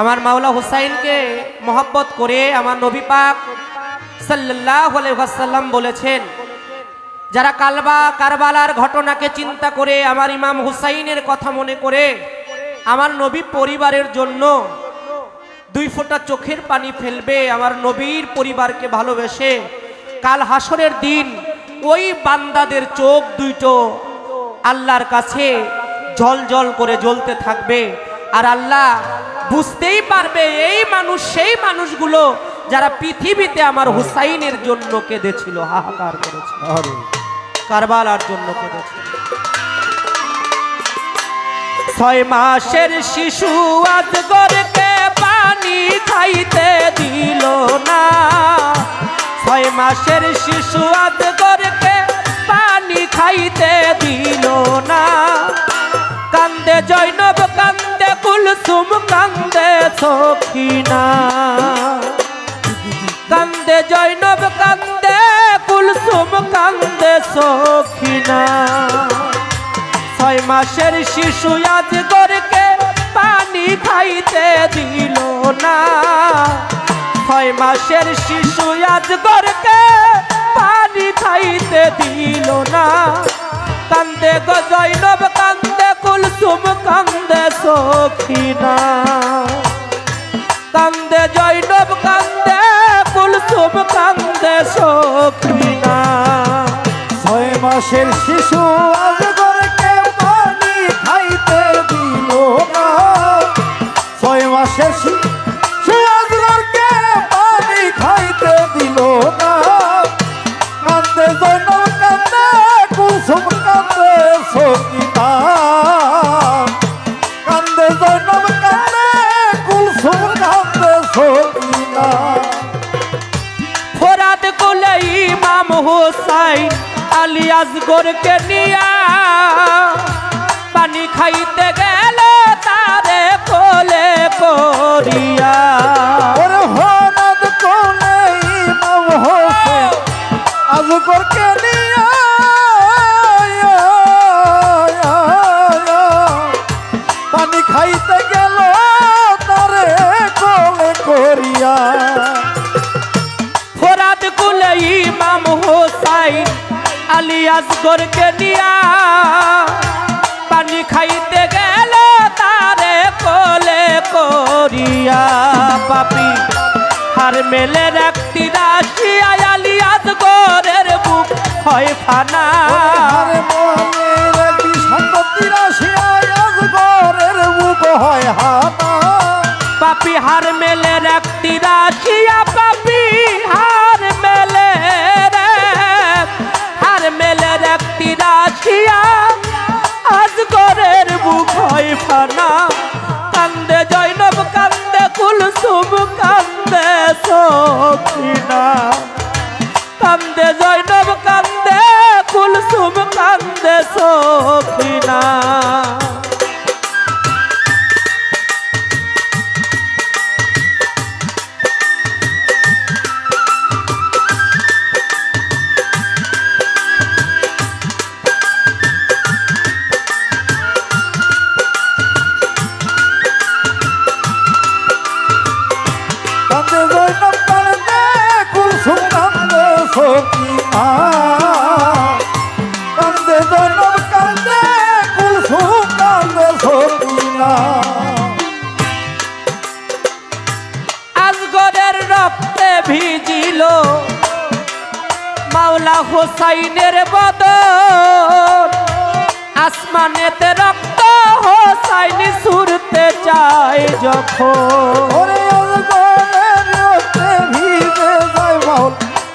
আমার মাওলা হুসাইনকে মহব্বত করে আমার নবী পাক সাল্লাহ আলাইসাল্লাম বলেছেন, যারা কালবা কারবালার ঘটনাকে চিন্তা করে আমার ইমাম হুসাইনের কথা মনে করে, আমার নবী পরিবারের জন্য দুই ফোঁটা চোখের পানি ফেলবে, আমার নবীর পরিবারকে ভালোবেসে কাল হাসরের দিন ওই বান্দাদের চোখ দুইটো আল্লাহর কাছে জল জল করে জ্বলতে থাকবে। আর আল্লাহ বুঝতেই পারবে এই মানুষ সেই মানুষগুলো যারা পৃথিবীতে আমার হুসাইনের জন্য কেঁদেছিল হাহাকার করেছিল। কারবালার জন্য কেঁদেছিল। ছয় মাসের শিশু আজগরকে পানি খাইতে দিল না। ছয় মাসের শিশু আজগরকে পানি খাইতে দিল না। কান্দে জৈনব কান্দে কুলসুম কান্দে সখিনা। কান্দে জৈনব, কান্দে কুলসুম, কান্দে সখিনা। ছয় মাসের শিশু আজ গরকে পানি খাইতে দিল না। ছয় মাসের শিশু আজ গরকে পানি খাইতে দিল না। কান্দে গো জৈনব কান্দে কুলসুম, কান্দে সখিনা। কান্দে জৈনব কান্দে কুলসুম, কান্দে সখিনা। ছয় মাসের শিশু আলিয়াস গোরকে নিয়া পানি খাইতে গেল তারে কোলে করিয়া। ওরে হনাদ কোলে ইমাম হোসেন আজগর নিয়া পানি খাইতে গেল তারে কোলে করিয়া। ফোরাত কোলে ইমাম হোসাইন আলিয়াস আসগরকে নিয়া পানি খাইতে গেল তারে কোলে করিয়া। পাপি হার মেলে রাখতি রাশিয়া আলিয়াস আসগরের বুক হয় ফানা। ফানা কান্দে জৈনব কান্দে কুলসুম কান্দে সখিনা। মাওলা হোসাইনের বদন। আসমানেতে রক্ত হোসাইনি সুরতে চায় যখন।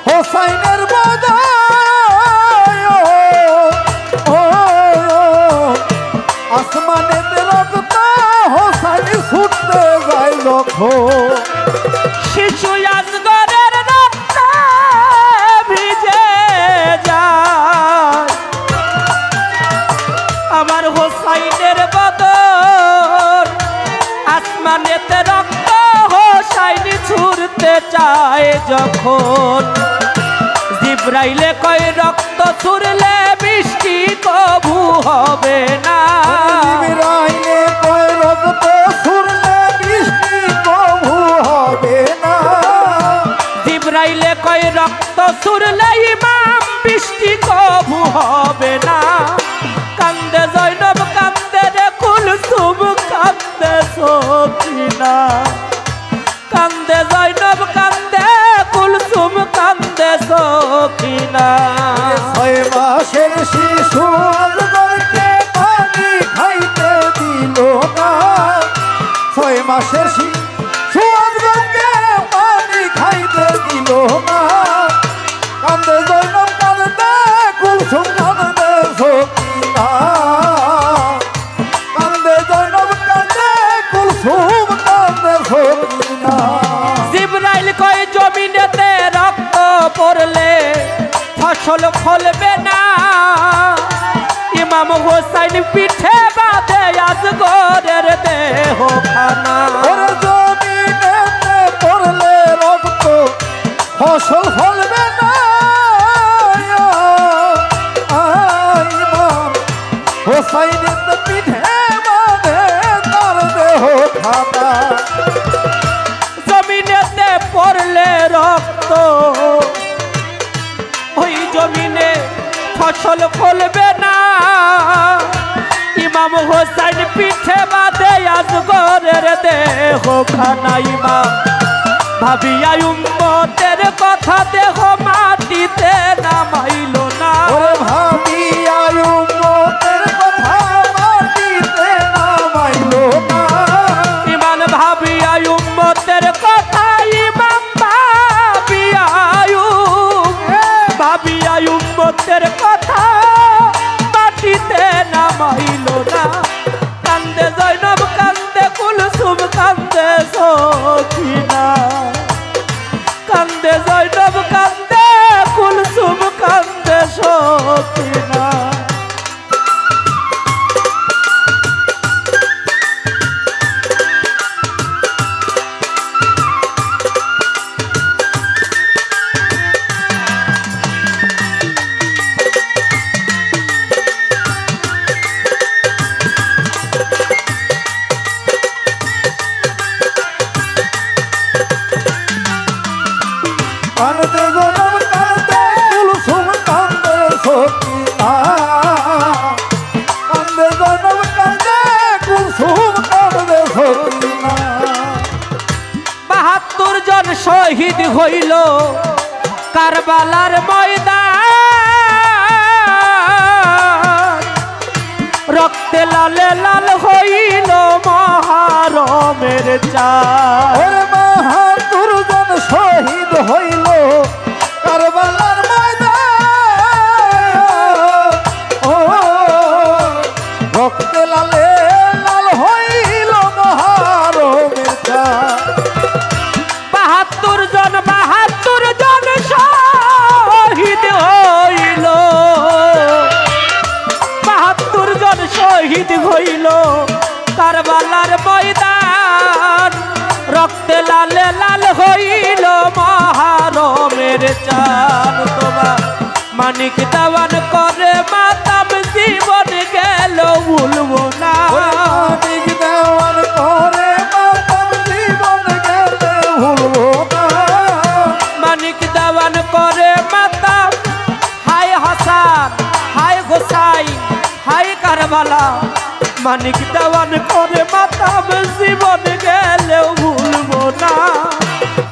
হোসাইনের বদায় আসমানেতে রক্ত হোসাইন ছুটতে যায় যখন। জিব্রাইলে কয় রক্ত ছুরলে বৃষ্টি কবু হবে না। জিবরাইলে কয় রক্ত ছয় মাসের পানি খাইতে দিল না। কান্দে জৈনব কান্দে কুলসুম, কান্দে সকিনা কান্দে জৈনব কান্দে কুলসুম, কান্দে সকিনা জিব্রাইল কয়, জমিনেতে রক্ত পড়লে ফসল ফলবে না। ইমাম হোসাইন পিঠে বাঁধে আজগরের দেহ খানা। বাঁধে রক্ত। ওই ফসল ফলবে না। ইমাম হোসেন পিঠে বাদে আজগরের দেহ খানা ইমাম। ভাবিয়া উম্মতের কথা দেহ মাটিতে নামাইল না। ভাবি শহীদ হইল কারবালার ময়দান। রক্তে লালে লাল হইল মহারমের চার মহা দুর্জন জন শহীদ হইল কারবালার হইল কারবালার ময়দান। রক্তে লালে লাল হইল মহারমের চান তোমার মানিক দাওয়ান করে মাতাম, জীবন গেল ভুলব না মানিক দাওয়ান করে মাতাম জীবন গেলেও ভুলবো না।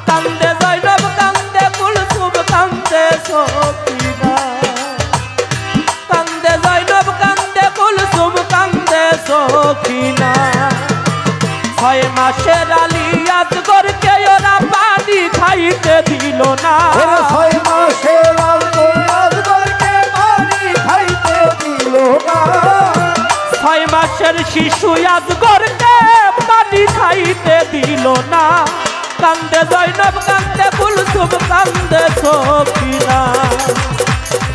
কান্দে জৈনব কান্দে কান্দে সকিনা কান্দে ছয় মাসের আলিয়াত করকে ওরা পানি খাইতে দিল না। ছয় মাসের মাসের শিশু আজ করতে পানি খাইতে দিল না। কান্দে জৈনব কান্দে কুলসুম, কান্দে সখিনা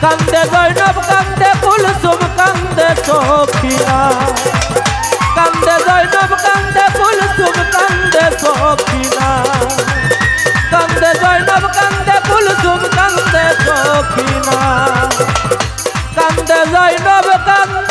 কান্দে জৈনব কান্দে কুলসুম, কান্দে সখিনা কান্দে জৈনব কান্দে কুলসুম, কান্দে সখিনা কান্দে জৈনব কান্দে কুলসুম, কান্দে সখিনা কান্দে জৈনব কান্দে